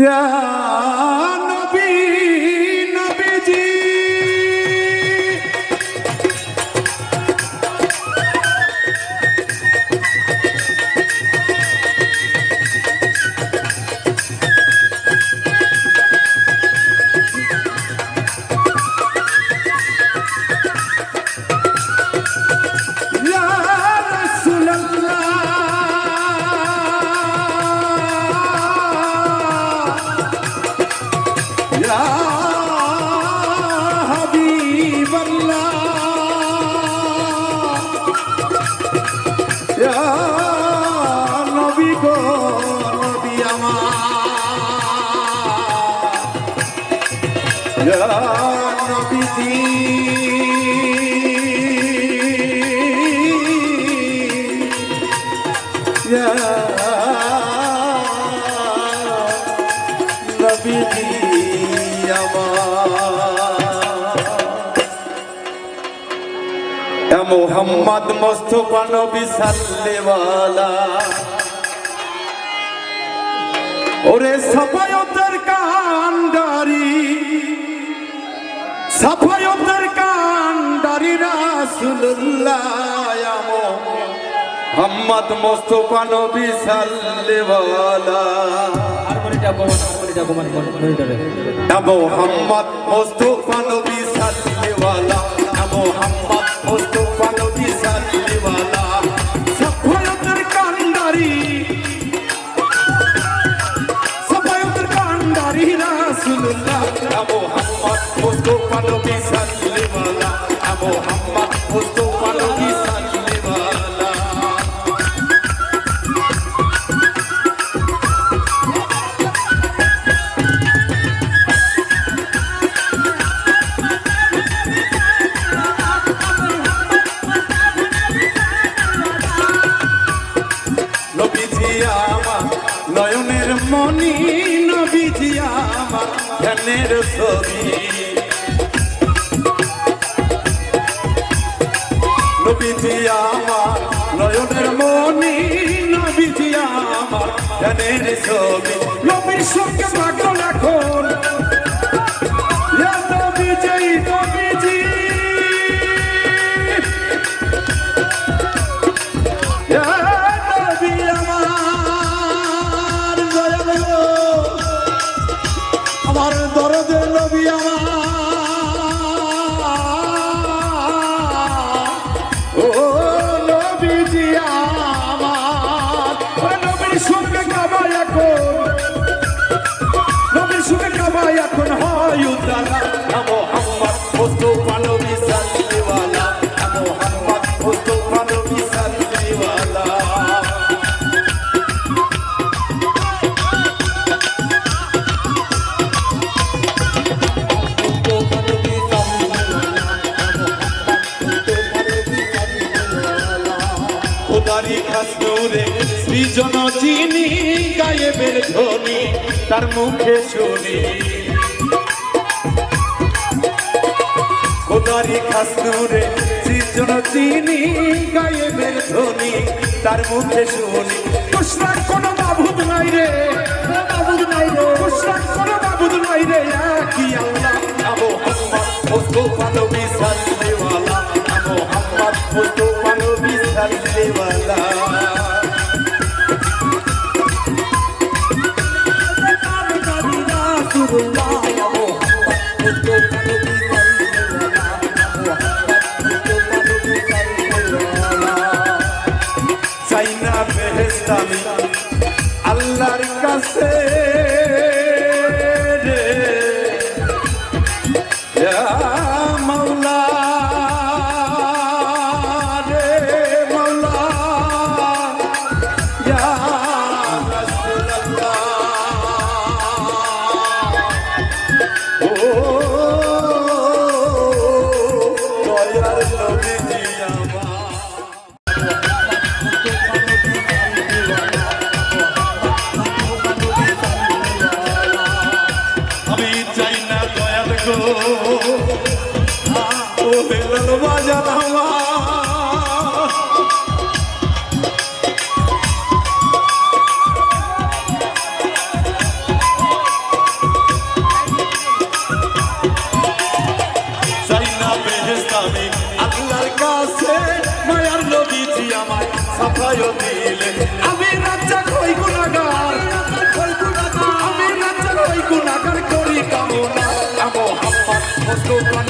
Yeah. গো নবী আমার। ইয়া নবীজি। ইয়া নবীজি মোহাম্মদ মোস্তফা নবী সাল্লেওয়ালা। ওরে সাফায়তের কান্ডারি সাফায়তের কান্ডারি রাসূলুল্লাহ ইয়া মোহাম্মদ মোস্তফা নবী সাল্লেওয়ালা। মোহাম্মদ মোস্তফা নবী সাল্লেওয়ালা। নবী সাল্লেওয়ালা মোহাম্মদ মোস্তফা নবী আমার নয়নের মনি নবীজি আমার ধ্যানের ছবি নবীজি আমার, নয়নের মনি নবীজি আমার ধ্যানের ছবি। নবীর সঙ্গে পাগল এখন আমার দরদের নবী উদারি কাস্তুরে সৃজন চিনি, গায়েবের ধ্বনি তার মুখে শুনি। উদারি খাসনুরে সৃজন চিনি, গায়েবের ধ্বনি তার মুখে শুনি। কোন মাবুদ নাই রে। বেহেস্তামি আল্লাহর কাছে মায়ার নবীজি আমার সাফায় দিলেন। আমি রাজ্জাক হই গুণাগার আমি রাজ্জাক হই গুণাগার করি কামনা। আমো হাম্মা মোস্তফা